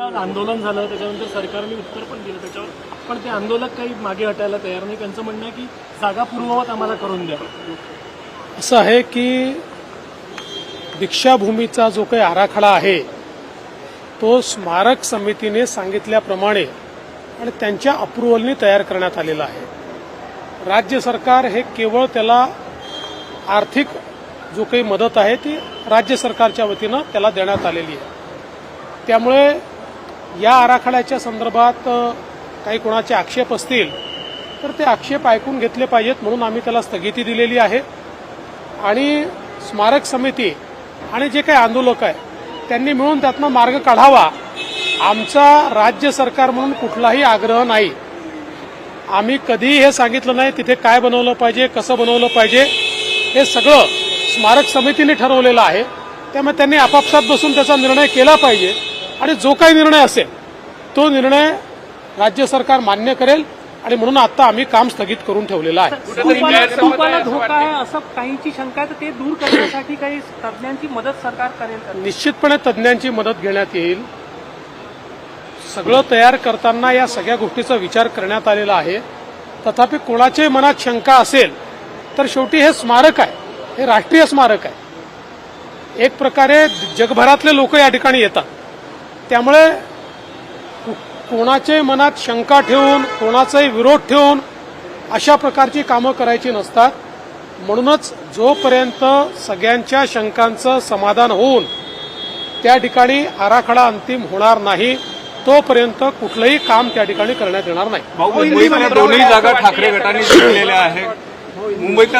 आंदोलन झालं त्याच्यानंतर सरकारने उत्तर पण दिलं त्याच्यावर. पण ते आंदोलक काही मागे हटायला तयार नाही. त्यांचं म्हणणं आहे की जागा पूर्ववत आम्हाला करून द्या. असं आहे की दीक्षाभूमीचा जो काही आराखडा आहे तो स्मारक समितीने सांगितल्याप्रमाणे आणि त्यांच्या अप्रुव्हलने तयार करण्यात आलेला आहे. राज्य सरकार हे केवळ त्याला आर्थिक जो काही मदत आहे ती राज्य सरकारच्या वतीनं त्याला देण्यात आलेली आहे. त्यामुळे या आराखड्याच्या संदर्भात काही कोणाचे आक्षेप असतील तर ते आक्षेप ऐकून घेतले पाहिजेत म्हणून आम्ही त्याला स्थगिती दिलेली आहे. आणि स्मारक समिती आणि जे काही आंदोलक आहे त्यांनी मिळून त्यातनं मार्ग काढावा. आमचा राज्य सरकार म्हणून कुठलाही आग्रह नाही. आम्ही कधीही हे सांगितलं नाही तिथे काय बनवलं पाहिजे कसं बनवलं पाहिजे हे सगळं स्मारक समितीने ठरवलेलं आहे. त्यामुळे त्यांनी आपापसात बसून त्याचा निर्णय केला पाहिजे. आणि जो काही निर्णय असेल तो निर्णय राज्य सरकार मान्य करेल आणि म्हणून आता आम्ही काम स्थगित करून ठेवलेलं आहे. धोका आहे असं काहींची शंका आहे तर ते दूर करण्यासाठी काही तज्ज्ञांची मदत सरकार करेल निश्चितपणे तज्ज्ञांची मदत घेण्यात येईल. सगळं तयार करताना या सगळ्या गोष्टीचा विचार करण्यात आलेला आहे. तथापि कोणाच्याही मनात शंका असेल तर शेवटी हे स्मारक आहे. हे राष्ट्रीय स्मारक आहे. एक प्रकारे जगभरातले लोक या ठिकाणी येतात. त्यामुळे कोणाचे कोणाच्याही मनात शंका ठेवून कोणाचाही विरोध ठेवून अशा प्रकारची कामं करायची नसतात. म्हणूनच जोपर्यंत सगळ्यांच्या शंकांचं समाधान होऊन त्या ठिकाणी आराखडा अंतिम होणार नाही तोपर्यंत कुठलंही काम त्या ठिकाणी करण्यात येणार नाही. दोन्ही जागा ठाकरे गटाने जिंकलेल्या आहेत. मुंबईतल्या